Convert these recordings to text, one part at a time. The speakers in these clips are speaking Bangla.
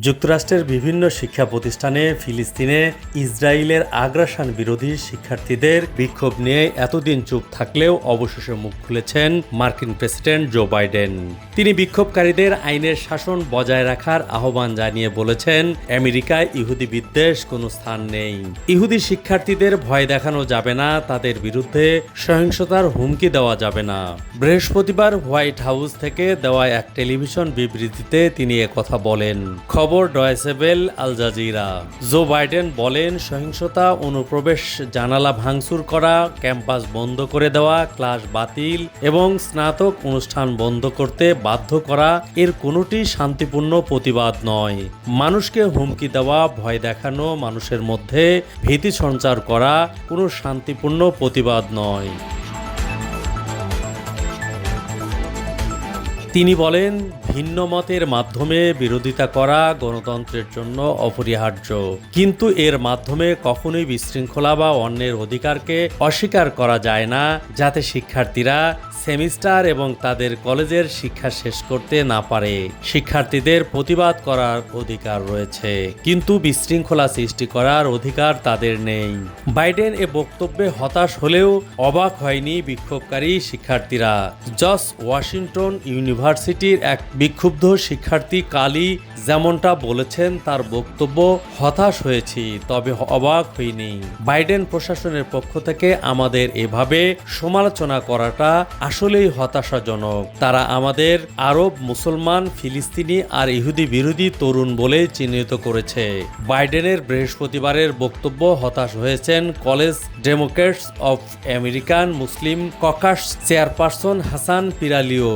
যুক্তরাষ্ট্রের বিভিন্ন শিক্ষা প্রতিষ্ঠানে ফিলিস্তিনে ইসরায়েলের আগ্রাসন বিরোধী শিক্ষার্থীদের বিক্ষোভ নিয়ে এতদিন চুপ থাকলেও অবশেষে মুখ খুলেছেন মার্কিন প্রেসিডেন্ট জো বাইডেন। তিনি বিক্ষোভকারীদের আইনের শাসন বজায় রাখার আহ্বান জানিয়ে বলেছেন, আমেরিকায় ইহুদি বিদ্বেষ কোনো স্থান নেই। ইহুদি শিক্ষার্থীদের ভয় দেখানো যাবে না, তাদের বিরুদ্ধে সহিংসতার হুমকি দেওয়া যাবে না। বৃহস্পতিবার হোয়াইট হাউস থেকে দেওয়া এক টেলিভিশন বিবৃতিতে তিনি কথা বলেন। খবর ডয়েসেবেল আল জাজিরা। জো বাইডেন বলেন, সহিংসতা, অনুপ্রবেশ, জানালা ভাঙচুর করা, ক্যাম্পাস বন্ধ করে দেওয়া, ক্লাস বাতিল এবং স্নাতক অনুষ্ঠান বন্ধ করতে বাধ্য করা, এর কোনোটি শান্তিপূর্ণ প্রতিবাদ নয়। মানুষকে হুমকি দেওয়া, ভয় দেখানো, মানুষের মধ্যে ভীতি সঞ্চার করা, কোনো শান্তিপূর্ণ প্রতিবাদ নয়। তিনি বলেন ভিন্ন মতের মাধ্যমে বিরোধিতা করা গণতন্ত্রের জন্য অপরিহার্য। কিন্তু এর মাধ্যমে কখনোই বিশৃঙ্খলা বা অন্যের অধিকারকে অস্বীকার করা যায় না, যাতে শিক্ষার্থীরা সেমিস্টার এবং তাদের কলেজের শিক্ষা শেষ করতে না পারে। শিক্ষার্থীদের প্রতিবাদ করার অধিকার রয়েছে, কিন্তু বিশৃঙ্খলা সৃষ্টি করার অধিকার তাদের নেই। বাইডেন এ বক্তব্যে হতাশ হলেও অবাক হয়নি বিক্ষোভকারী শিক্ষার্থীরা। জস ওয়াশিংটন ইউনিভার্সিটির এক বিক্ষুব্ধ শিক্ষার্থী কালি যেমনটা বলেছেন, তার বক্তব্য হতাশ হয়েছি, তবে অবাক হইনি। বাইডেন প্রশাসনের পক্ষ থেকে আমাদের এভাবে সমালোচনা করাটা আসলেই হতাশাজনক। তারা আমাদের আরব, মুসলমান, ফিলিস্তিনি আর ইহুদি বিরোধী তরুণ বলে চিহ্নিত করেছে। বাইডেনের বৃহস্পতিবারের বক্তব্য হতাশ হয়েছেন college democrats of American Muslim caucus chairperson Hasan পিরালিও।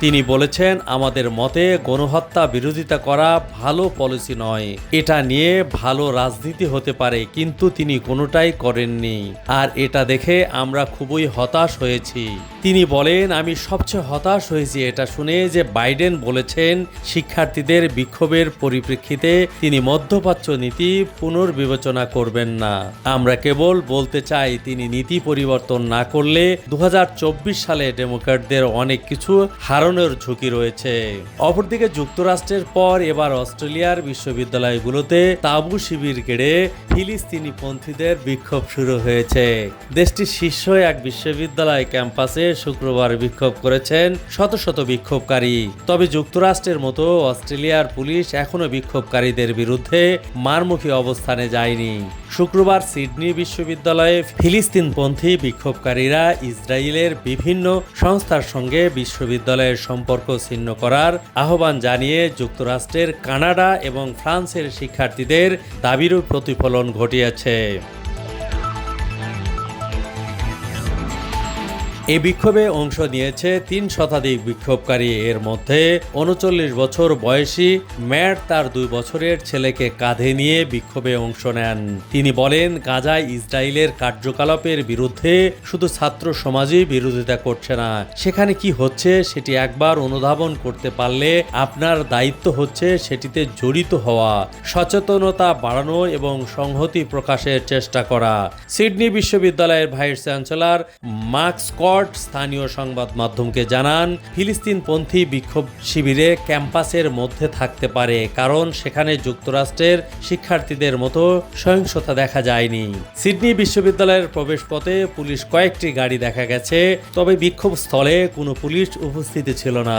তিনি বলেছেন, আমাদের মতে গণহত্যা বিরোধিতা করা ভালো পলিসি নয়। এটা নিয়ে ভালো রাজনীতি হতে পারে, কিন্তু তিনি কোনোটাই করেননি। আর এটা দেখে আমরা খুবই হতাশ হয়েছি। তিনি বলেন, আমি সবচেয়ে হতাশ হয়েছি এটা শুনে যে বাইডেন বলেছেন, শিক্ষার্থীদের বিক্ষোভের পরিপ্রেক্ষিতে তিনি মধ্যপ্রাচ্য নীতি পুনর্বিবেচনা করবেন না। আমরা কেবল বলতে চাই, তিনি নীতি পরিবর্তন না করলে দু হাজার চব্বিশ সালে ডেমোক্র্যাটদের অনেক কিছু হারানোর ঝুঁকি রয়েছে। অপরদিকে যুক্তরাষ্ট্রের পর এবার অস্ট্রেলিয়ার বিশ্ববিদ্যালয়গুলোতে তাবু শিবির গেড়ে ফিলিস্তিনি পন্থীদের বিক্ষোভ শুরু হয়েছে। দেশটির শীর্ষ এক বিশ্ববিদ্যালয় ক্যাম্পাসে শুক্রবার বিক্ষোভ করেছেন শত শত বিক্ষোভকারী। তবে যুক্তরাষ্ট্রের মতো অস্ট্রেলিয়ার পুলিশ এখনও বিক্ষোভকারীদের বিরুদ্ধে মারমুখী অবস্থানে যায়নি। শুক্রবার সিডনি বিশ্ববিদ্যালয়ে ফিলিস্তিনপন্থী বিক্ষোভকারীরা ইসরায়েলের বিভিন্ন সংস্থার সঙ্গে বিশ্ববিদ্যালয়ের সম্পর্ক ছিন্ন করার আহ্বান জানিয়ে যুক্তরাষ্ট্রের কানাডা এবং ফ্রান্সের শিক্ষার্থীদের দাবিরও প্রতিফলন ঘটিয়েছে। এই বিক্ষোভে অংশ নিয়েছে তিন শতাধিক বিক্ষোভকারী। এর মধ্যে উনচল্লিশ বছর বয়সী ম্যাট তার দুই বছরের ছেলেকে কাঁধে নিয়ে বিক্ষোভে অংশ নেন। তিনি বলেন, গাজায় ইসরায়েলের কার্যকলাপের বিরুদ্ধে শুধু ছাত্র সমাজই বিরোধিতা করছে না। সেখানে কি হচ্ছে সেটি একবার অনুধাবন করতে পারলে আপনার দায়িত্ব হচ্ছে সেটিতে জড়িত হওয়া, সচেতনতা বাড়ানো এবং সংহতি প্রকাশের চেষ্টা করা। সিডনি বিশ্ববিদ্যালয়ের ভাইস চ্যান্সেলর মার্কস স্কট স্থানীয় সংবাদ মাধ্যমকে জানান, ফিলিস্তিনপন্থী বিক্ষোভ শিবিরে ক্যাম্পাসের মধ্যে থাকতে পারে, কারণ সেখানে যুক্তরাষ্ট্রের শিক্ষার্থীদের মতো সহিংসতা দেখা যায়নি। সিডনি বিশ্ববিদ্যালয়ের প্রবেশপথে পুলিশ কয়েকটি গাড়ি দেখা গেছে, তবে বিক্ষোভ স্থলে কোনো পুলিশ উপস্থিতি ছিল না।